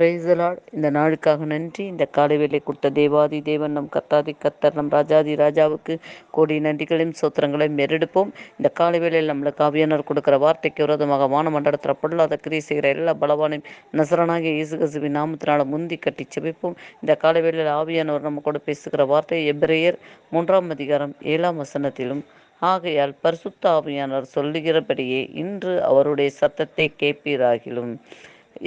பிரைசலாட் இந்த நாளுக்காக நன்றி. இந்த காலை வேலை கொடுத்த தேவாதி தேவன் நம் கத்தாதி கத்தர் நம் ராஜாதி ராஜாவுக்கு கோடி நன்றிகளையும் சோத்திரங்களையும் மெரெடுப்போம் இந்த காலை வேளையில் நம்மளுக்கு ஆவியானவர் கொடுக்குற வார்த்தைக்கு விரோதமாக வானமண்டலத்தில் பொல்லாத கிரியை செய்கிற எல்லா பலவானையும் நசரனாக இயேசு கசுவி நாமத்தினால முந்தி கட்டி செபிப்போம். இந்த காலை வேளையில் ஆவியானவர் நம்ம கூட பேசுகிற வார்த்தை எப்ரேயர் மூன்றாம் அதிகாரம் ஏழாம் வசனத்திலும் ஆகையால் பரிசுத்த ஆவியானவர் சொல்லுகிறபடியே இன்று அவருடைய சத்தத்தை கேட்பீராகிலும்.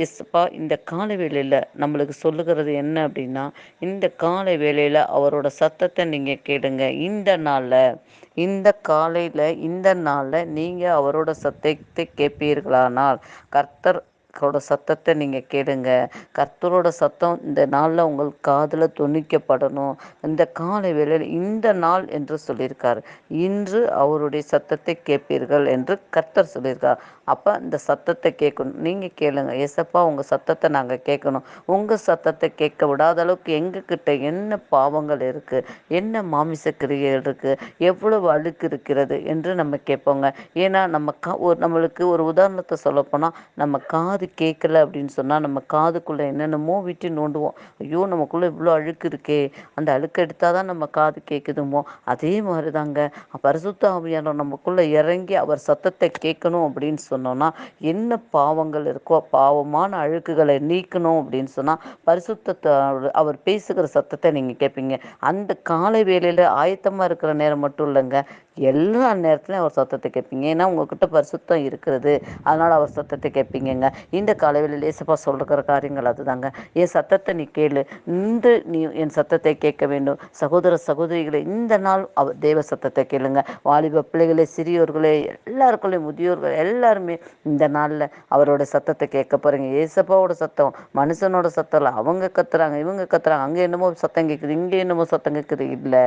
எஸ்ப்பா இந்த காலை வேளையில் நம்மளுக்கு சொல்லுகிறது என்ன அப்படின்னா இந்த காலை வேளையில் அவரோட சத்தத்தை நீங்கள் கேளுங்க. இந்த நாளில் இந்த காலையில் இந்த நாளில் நீங்கள் அவரோட சத்தத்தை கேட்பீர்களானால் கர்த்தர் கர்த்தரோட சத்தத்தை நீங்கள் கேளுங்க. கர்த்தரோட சத்தம் இந்த நாளில் உங்கள் காதில் துணிக்கப்படணும் இந்த காலை வேளையில் இந்த நாள் என்று சொல்லியிருக்கார். இன்று அவருடைய சத்தத்தை கேட்பீர்கள் என்று கர்த்தர் சொல்லியிருக்கார். அப்போ இந்த சத்தத்தை கேட்கணும். நீங்கள் கேளுங்க. ஏசப்பா உங்கள் சத்தத்தை நாங்கள் கேட்கணும். உங்கள் சத்தத்தை கேட்க விடாத அளவுக்கு எங்ககிட்ட என்ன பாவங்கள் இருக்குது என்ன மாமிச கிரியைகள் இருக்குது எவ்வளவு அழுக்கு இருக்கிறது என்று நம்ம கேட்போங்க. ஏன்னா நம்ம கா ஒரு நம்மளுக்கு ஒரு உதாரணத்தை சொல்லப்போனால் நம்ம காது காது கேட்கல அப்படின்னு சொன்னால் நம்ம காதுக்குள்ளே என்னென்னமோ விட்டு நோண்டுவோம். ஐயோ நமக்குள்ளே இவ்வளோ அழுக்கு இருக்கே. அந்த அழுக்கு எடுத்தால் தான் நம்ம காது கேட்குதுமோ அதே மாதிரி தாங்க பரிசுத்த ஆவியானவர் நமக்குள்ளே இறங்கி அவர் சத்தத்தை கேட்கணும் அப்படின்னு சொன்னோன்னா என்ன பாவங்கள் இருக்கோ பாவமான அழுக்குகளை நீக்கணும் அப்படின்னு சொன்னால் பரிசுத்தத்தை அவர் பேசுகிற சத்தத்தை நீங்கள் கேட்பீங்க அந்த காலை வேலையில் ஆயத்தமாக இருக்கிற நேரம் மட்டும் இல்லைங்க. எல்லா நேரத்துலையும் அவர் சத்தத்தை கேட்பீங்க ஏன்னா உங்ககிட்ட பரிசுத்தம் இருக்கிறது. அதனால் அவர் சத்தத்தை கேட்பீங்கங்க இந்த காலவெளியில் ஏசப்பா சொல்கிற காரியங்கள் அதுதாங்க. என் சத்தத்தை நீ கேளு. இந்த நீ என் சத்தத்தை கேட்க வேண்டும். சகோதர சகோதரிகளை இந்த நாள் அவ தேவ சத்தத்தை கேளுங்க. வாலிப பிள்ளைகளே சிறியோர்களே எல்லாருக்குள்ளே முதியோர்கள் எல்லாருமே இந்த நாளில் அவரோட சத்தத்தை கேட்க போகிறீங்க ஏசப்பாவோட சத்தம் மனுஷனோட சத்தம் இல்லை. அவங்க கத்துறாங்க இவங்க கத்துறாங்க. அங்கே என்னமோ சத்தம் கேட்குது இங்கே என்னமோ சத்தம் கேட்குது இல்லை.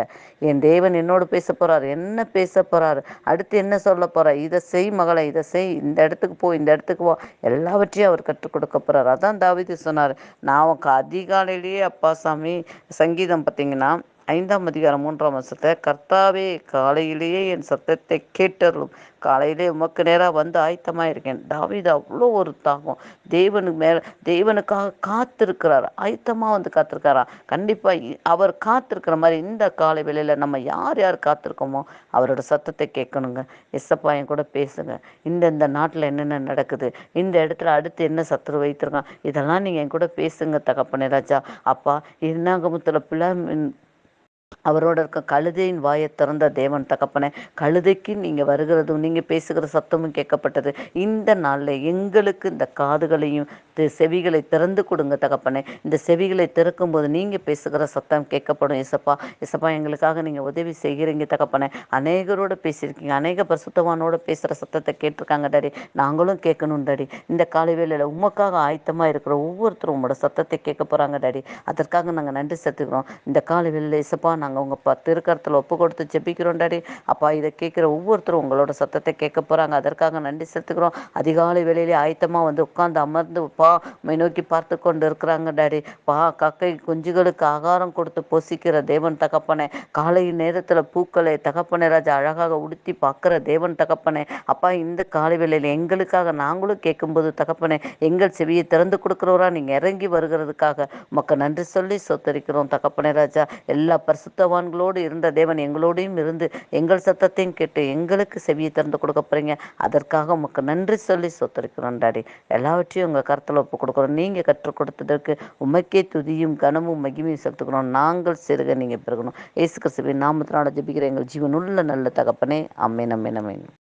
என் தேவன் என்னோட பேச போகிறார் என்ன பேச போகிறாரு அடுத்து என்ன சொல்ல போகிறார் இதை செய் மகளை இதை செய். இந்த இடத்துக்கு போ இந்த இடத்துக்கு போ எல்லாவற்றையும் வச்சு அவர் கற்றுக் கொடுக்க போகிறார் அதான் தாவிதி சொன்னார் நான் அதிகாலையிலேயே அப்பா சாமி சங்கீதம் பார்த்தீங்கன்னா ஐந்தாம் அதிகாரம் மூன்றாம் வருஷத்தை கர்த்தாவே காலையிலேயே என் சத்தத்தை கேட்டருளும். காலையிலே உமக்கு நேராக வந்து ஆயத்தமாக இருக்கேன் தாவிது அவ்வளோ ஒரு தாகம். தேவனுக்கு மேலே தேவனுக்காக காத்திருக்கிறார். ஆயத்தமாக வந்து காத்திருக்காரா? கண்டிப்பாக அவர் காத்திருக்கிற மாதிரி இந்த காலை வேளையில் நம்ம யார் யார் காத்திருக்கோமோ அவரோட சத்தத்தை கேட்கணுங்க. எஸ்ஸப்பா என் கூட பேசுங்க. இந்த இந்த நாட்டில் என்னென்ன நடக்குது? இந்த இடத்துல அடுத்து என்ன சத்துரு வைத்திருக்கான்? இதெல்லாம் நீங்கள் என் கூட பேசுங்க தகப்பனே ராஜா. அப்பா இன்னாகமத்தில் பிள்ளை அவரோட இருக்க கழுதையின் வாயை திறந்த தேவன் தகப்பனை கழுதைக்கு நீங்கள் வருகிறதும் நீங்கள் பேசுகிற சத்தமும் கேட்கப்பட்டது. இந்த நாளில் எங்களுக்கு இந்த காதுகளையும் செவிகளை திறந்து கொடுங்க தகப்பனே. இந்த செவிகளை திறக்கும்போது நீங்கள் பேசுகிற சத்தம் கேட்கப்படும் இசப்பா இசப்பா எங்களுக்காக நீங்கள் உதவி செய்கிறீங்க தகப்பனே. அநேகரோட பேசியிருக்கீங்க அநேக பரிசுத்தவானோட பேசுகிற சத்தத்தை கேட்டிருக்காங்க டாடி. நாங்களும் கேட்கணும் டாடி. இந்த காலை வேளையில் உமக்காக ஆயத்தமாக இருக்கிற ஒவ்வொருத்தரும் உங்களோட சத்தத்தை கேட்க போகிறாங்க டாடி. அதற்காக நாங்கள் நன்றி செலுத்துக்கிறோம் இந்த காலை வேளையில் இசப்பா நாங்கள் உங்கள் ப திருக்கரத்தில் ஒப்பு கொடுத்து ஜெபிக்கிறோம் டாடி. அப்பா இதை கேட்குற ஒவ்வொருத்தரும் உங்களோட சத்தத்தை கேட்க போகிறாங்க அதற்காக நன்றி செலுத்துக்கிறோம் அதிகாலை வேலையிலே ஆயத்தமாக வந்து உட்காந்து அமர்ந்து பா நோக்கி பார்த்து கொண்டு இருக்கிறாங்க டாடி. பா கக்கை குஞ்சுகளுக்கு ஆகாரம் கொடுத்து பொசிக்கிற தேவன் தகப்பனே காலை நேரத்தில் பூக்களை தகப்பனே ராஜா அழகாக உடுத்தி பார்க்குற தேவன் தகப்பனே. அப்பா இந்த காலை வேலையில் எங்களுக்காக நாங்களும் கேட்கும்போது தகப்பனே எங்கள் செவியை திறந்து கொடுக்குறவரா நீங்கள் இறங்கி வருகிறதுக்காக மக்கள் நன்றி சொல்லி சொத்தரிக்கிறோம் தகப்பனே ராஜா. எல்லா பரிசு பரிசுத்தவான்களோடு இருந்த தேவன் எங்களோடையும் இருந்து எங்கள் சத்தத்தையும் கேட்டு எங்களுக்கு செவியை திறந்து கொடுக்க போகிறீங்க அதற்காக உமக்கு நன்றி சொல்லி சொத்தரிக்கிறோம் டாடி. எல்லாவற்றையும் உங்கள் கருத்தில் ஒப்பு கொடுக்குறோம். நீங்கள் கற்றுக் கொடுத்ததற்கு உமக்கே துதியும் கனமும் மகிமையும் செலுத்துக்கிறோம் நாங்கள் சிறுக நீங்கள் பிறகணும் ஏசு கிறிஸ்துவின் நாமத்தினால ஜபிக்கிற எங்கள் ஜீவனுள்ள நல்ல தகப்பனே. Amen amen amen